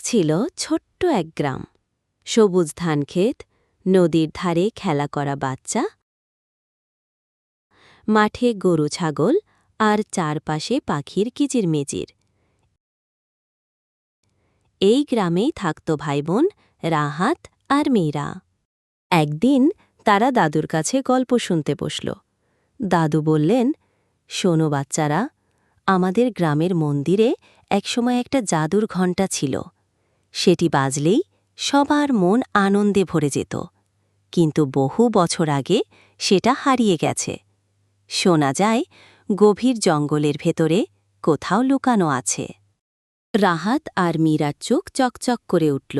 ছিল ছোট্ট এক গ্রাম। সবুজ ধানক্ষেত নদীর ধারে খেলা করা বাচ্চা। মাঠে গরু, ছাগল আর চারপাশে পাখির কিচিরমিচির এই গ্রামেই থাকত ভাইবোন রাহাত আর মীরা। একদিন তারা দাদুর কাছে গল্প শুনতে বসল। দাদু বললেন, শোনো বাচ্চারা, আমাদের গ্রামের মন্দিরে একসময় একটা জাদুর ঘণ্টা ছিল। সেটি বাজলেই সবার মন আনন্দে ভরে যেত। কিন্তু বহু বছর আগে সেটা হারিয়ে গেছে। শোনা যায়, গভীর জঙ্গলের ভেতরে কোথাও লুকানো আছে। রাহাত আর মীরার চোখ চকচক করে উঠল।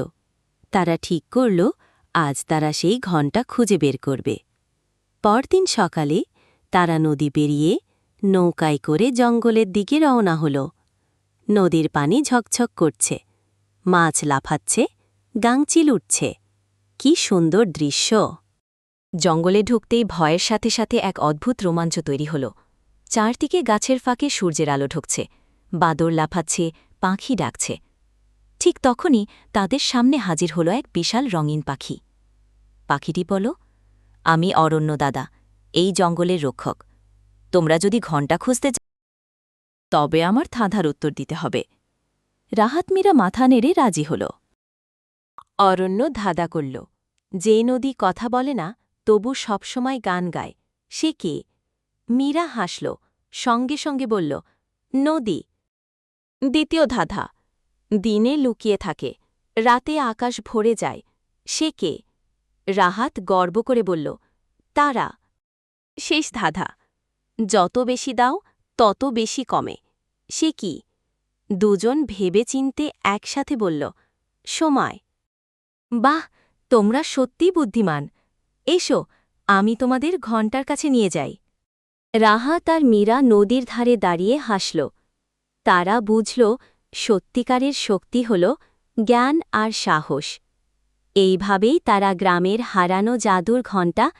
তারা ঠিক করল, আজ তারা সেই ঘণ্টা খুঁজে বের করবে। পরদিন সকালে তারা নদী পেরিয়ে নৌকায় করে জঙ্গলের দিকে রওনা হল। নদীর পানি ঝকঝক করছে। মাছ লাফাচ্ছে গাংচিল উঠছে। কি সুন্দর দৃশ্য। জঙ্গলে ঢুকতেই ভয়ের সাথে সাথে এক অদ্ভুত রোমাঞ্চ তৈরি হল। চারদিকে গাছের ফাঁকে সূর্যের আলো ঢুকছে বাদর লাফাচ্ছে, পাখি ডাকছে। ঠিক তখনই তাদের সামনে হাজির হল এক বিশাল রঙিন পাখি। পাখিটি বল, আমি অরণ্য দাদা, এই জঙ্গলের রক্ষক। তোমরা যদি ঘণ্টা খুঁজতে তবে আমার থাঁধার উত্তর দিতে হবে। রাহাত মীরা মাথা নেড়ে রাজি হল। অরণ্য ধাঁধা করল যে নদী কথা বলে না, তবু সবসময় গান গায়। সে কে? মীরা হাসল, সঙ্গে সঙ্গে বলল, নদী। দ্বিতীয় ধাঁধা, দিনে লুকিয়ে থাকে, রাতে আকাশ ভরে যায়। সে কে? রাহাত গর্ব করে বলল, তারা। শেষ ধাঁধা, যত বেশি দাও, তত বেশি কমে। সে কি? দুজন ভেবে চিনতে একসাথে বলল, সময়। বাহ, তোমরা সত্যি বুদ্ধিমান। এসো, আমি তোমাদের ঘণ্টার কাছে নিয়ে যাই। রাহা তার মীরা নদীর ধারে দাঁড়িয়ে হাসল। তারা বুঝল, সত্যিকারের শক্তি হল জ্ঞান আর সাহস। এইভাবেই তারা গ্রামের হারানো জাদুর ঘণ্টা